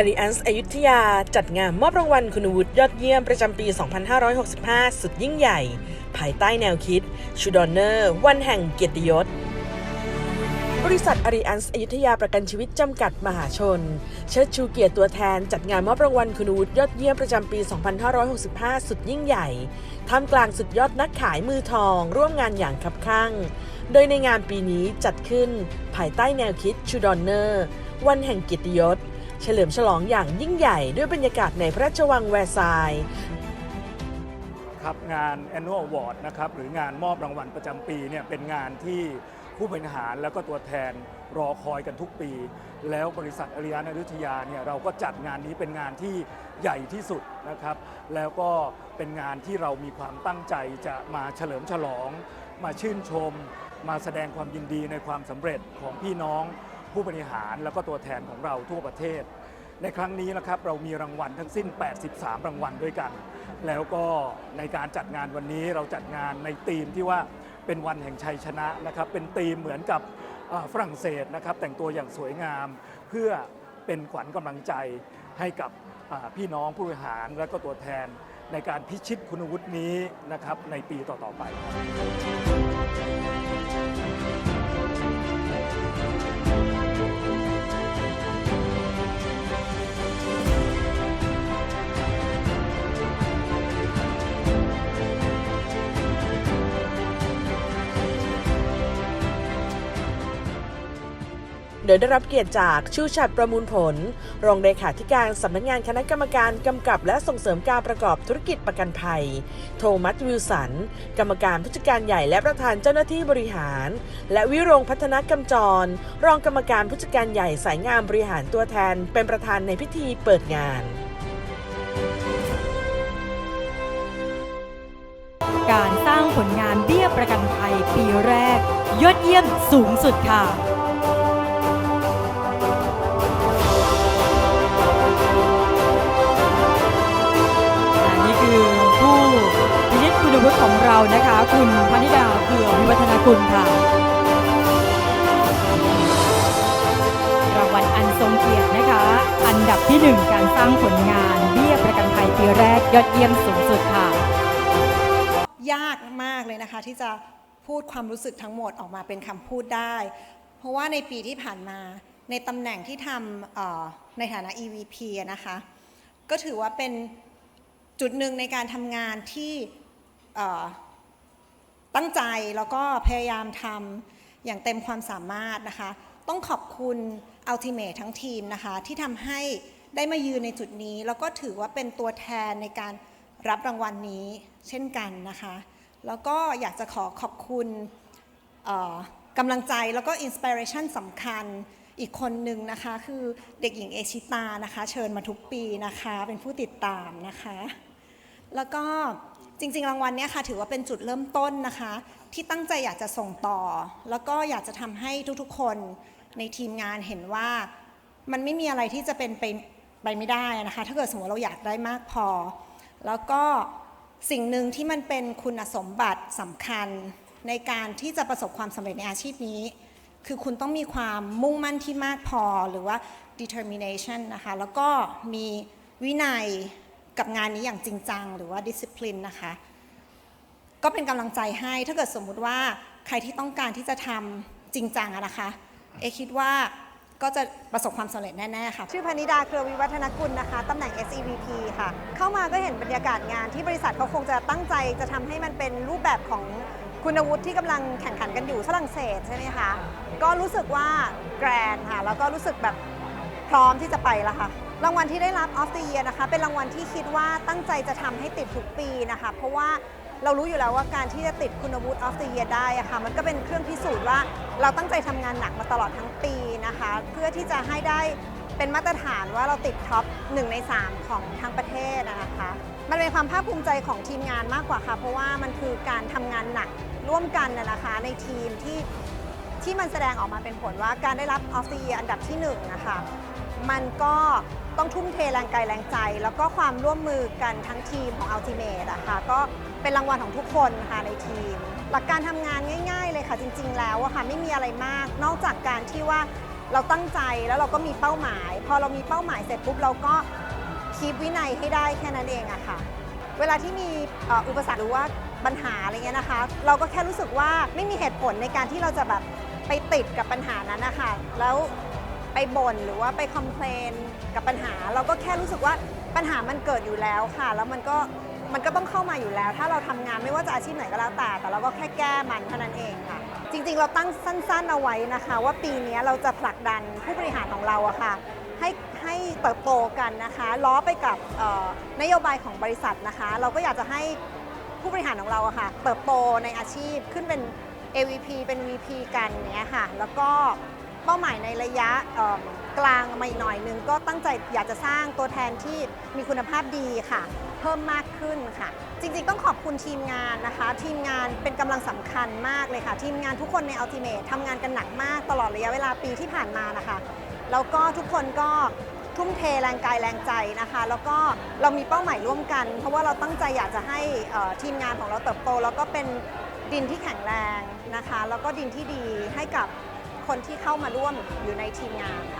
อาริอันส์อยุธยา จัดงานมอบรางวัลคุณวุฒิยอดเยี่ยมประจำปี 2565 สุดยิ่งใหญ่ ภายใต้แนวคิดชูดอนเนอร์วันแห่งเกียรติยศบริษัทอาริอันส์อยุธยาประกันชีวิตจำกัดมหาชน เชิดชูเกียรติตัวแทนจัดงานมอบรางวัลคุณวุฒิยอดเยี่ยมประจำปี 2565 สุดยิ่งใหญ่ ท่ามกลางสุดยอดนักขายมือทอง ร่วมงานอย่างคับคั่ง โดยในงานปีนี้จัดขึ้น ภายใต้แนวคิดชูดอนเนอร์ วันแห่งเกียรติยศ เฉลิมฉลองอย่างยิ่งใหญ่ด้วยบรรยากาศในพระราชวังแวร์ซายครับงาน Annual Award นะครับหรืองานมอบรางวัลประจำปีเนี่ยเป็นงานที่ผู้บริหารแล้วก็ตัวแทนรอคอยกันทุกปี แล้วบริษัทอริยานายุทธยาเนี่ยเราก็จัดงานนี้เป็นงานที่ใหญ่ที่สุดนะครับ แล้วก็เป็นงานที่เรามีความตั้งใจจะมาเฉลิมฉลอง มาชื่นชม มาแสดงความยินดีในความสำเร็จของพี่น้อง ผู้บริหารแล้วก็ตัวแทนของเราทั่วประเทศ ในครั้งนี้นะครับเรามีรางวัลทั้งสิ้น 83 รางวัลด้วยกัน แล้วก็ในการจัดงานวันนี้เราจัดงานในธีมที่ว่าเป็นวันแห่งชัยชนะนะครับ เป็นธีมเหมือนกับฝรั่งเศสนะครับ แต่งตัวอย่างสวยงาม เพื่อเป็นขวัญกำลังใจให้กับพี่น้องผู้บริหารและก็ตัวแทนในการพิชิตคุณวุฒินี้นะครับในปีต่อ ๆ ไป โดยได้รับเกียรติจากชูชัดประมูลผล รองเลขาธิการสำนักงานคณะกรรมการกำกับและส่งเสริมการประกอบธุรกิจประกันภัย โทมัสวิลสัน กรรมการผู้จัดการใหญ่และประธานเจ้าหน้าที่บริหาร และวิรงพัฒนกำจร รองกรรมการผู้จัดการใหญ่สายงานบริหารตัวแทน เป็นประธานในพิธีเปิดงานการสร้างผลงานเบี้ยประกันภัยปีแรก ยอดเยี่ยมสูงสุดค่ะ นะคะ คุณพนิดาเผื่อวิวัฒนาคุณค่ะ รางวัลอันทรงเกียรตินะคะ อันดับที่หนึ่งการสร้างผลงานเบี้ยประกันภัยปีแรกยอดเยี่ยมสูงสุดค่ะ ยากมากเลยนะคะที่จะพูดความรู้สึกทั้งหมดออกมาเป็นคำพูดได้ เพราะว่าในปีที่ผ่านมาในตำแหน่งที่ทำในฐานะ EVP นะคะ ก็ถือว่าเป็นจุดหนึ่งในการทำงานที่ ตั้งใจแล้วก็พยายามทำอย่างเต็มความสามารถนะคะ ต้องขอบคุณ Ultimate ทั้งทีมนะคะ ที่ทำให้ได้มายืนในจุดนี้ แล้วก็ถือว่าเป็นตัวแทนในการรับรางวัลนี้เช่นกันนะคะ แล้วก็อยากจะขอขอบคุณกำลังใจแล้วก็อินสปิเรชันสำคัญอีกคนหนึ่งนะคะ คือเด็กหญิงเอชิตานะคะ เชิญมาทุกปีนะคะ เป็นผู้ติดตามนะคะ แล้วก็ จริง ๆ รางวัลเนี้ยค่ะถือว่าเป็นจุดเริ่มต้นนะคะ ที่ตั้งใจอยากจะส่งต่อ แล้วก็อยากจะทำให้ทุกๆ คนในทีมงานเห็นว่ามันไม่มีอะไรที่จะเป็นไปไปไม่ได้นะคะ ถ้าเกิดสมมติเราอยากได้มากพอ แล้วก็สิ่งหนึ่งที่มันเป็นคุณสมบัติสำคัญในการที่จะประสบความสำเร็จในอาชีพนี้ คือคุณต้องมีความมุ่งมั่นที่มากพอหรือว่า determination นะคะ แล้วก็มีวินัย กับงานนี้อย่างจริงจัง หรือว่า discipline นะคะ ก็เป็นกำลังใจให้ถ้าเกิดสมมุติว่าใครที่ต้องการที่จะทำจริงจังนะคะ เอคิดว่าก็จะประสบความสำเร็จแน่ ๆ ค่ะ ชื่อพนิดาเครือวิวัฒนกุลนะคะ ตำแหน่ง SEVP ค่ะ เข้ามาก็เห็นบรรยากาศงานที่บริษัทเขาคงจะตั้งใจจะทำให้มันเป็นรูปแบบของคุณวุฒิที่กำลังแข่งขันกันอยู่ฝรั่งเศสใช่ไหมคะ ก็รู้สึกว่าแกรนค่ะ แล้วก็รู้สึกแบบพร้อมที่จะไปแล้วค่ะ รางวัลที่ได้รับ of the Year นะคะ เป็นรางวัลที่คิดว่าตั้งใจจะทำให้ติดทุกปีนะคะ เพราะว่าเรารู้อยู่แล้วว่าการที่จะติดคุณวุฒิ of the Year ได้อะค่ะ มันก็เป็นเครื่องพิสูจน์ว่าเราตั้งใจทำงานหนักมาตลอดทั้งปีนะคะ เพื่อที่จะให้ได้เป็นมาตรฐานว่าเราติดท็อป1ใน 3 ของทั้งประเทศอะนะคะ มันเป็นความภาคภูมิใจของทีมงานมากกว่าค่ะ เพราะว่ามันคือการทำงานหนักร่วมกันนะนะคะ ในทีมที่ที่มันแสดงออกมาเป็นผลว่าการได้รับ Off the Year อันดับที่1นงนะคะ มันก็ ต้องทุ่มเทแรงกายแรงใจ แล้วก็ความร่วมมือกันทั้งทีมของ Ultimate อะค่ะก็เป็นรางวัลของทุกคนค่ะในทีม หลักการทำงานง่าย ๆ เลยค่ะจริง ๆ แล้วอะค่ะไม่มีอะไรมาก นอกจากการที่ว่าเราตั้งใจแล้วเราก็มีเป้าหมาย พอเรามีเป้าหมายเสร็จปุ๊บเราก็คีบวินัยให้ได้แค่นั้นเองอะค่ะ เวลาที่มีอุปสรรคหรือว่าปัญหาอะไรเงี้ยนะคะ เราก็แค่รู้สึกว่าไม่มีเหตุผลในการที่เราจะแบบไปติดกับปัญหานั้นนะคะแล้ว ไปบ่นหรือว่าไปคอมเพลนกับปัญหา เราก็แค่รู้สึกว่าปัญหามันเกิดอยู่แล้วค่ะ แล้วมันก็มันก็ต้องเข้ามาอยู่แล้ว ถ้าเราทำงานไม่ว่าจะอาชีพไหนก็แล้วแต่แต่เราก็แค่แก้มันเท่านั้นเองค่ะ จริง ๆ เราตั้งสั้น ๆ เอาไว้นะคะ ว่าปีนี้เราจะผลักดันผู้บริหารของเราอะค่ะให้ให้เติบโตกันนะคะล้อไปกับนโยบายของบริษัทนะคะ เราก็อยากจะให้ผู้บริหารของเราอะค่ะ เติบโตในอาชีพขึ้นเป็น AVP เป็น VP กันเนี้ยค่ะ แล้วก็ ป้าหมายในระยะกลางมาอีกหน่อยหนึงก็ตั้งใจอยากจะสร้างตัวแทนที่มีคุณภาพดีค่ะ เพิ่มมากขึ้นค่ะ จริงๆ ต้องขอบคุณทีมงานนะคะ ทีมงานเป็นกำลังสำคัญมากเลยค่ะ ทีมงานทุกคนใน Ultimate ทำงานกันหนักมากตลอดระยะเวลาปีที่ผ่านมานะคะ แล้วก็ทุกคนก็ทุ่มเทแรงกายแรงใจนะคะ แล้วก็เรามีเป้าหมายร่วมกัน เพราะว่าเราตั้งใจอยากจะให้ทีมงานของเราเติบโต แล้วก็เป็นดินที่แข็งแรงนะคะ แล้วก็ดินที่ดีให้กับ คนที่เข้ามาร่วมอยู่ในทีมงานค่ะ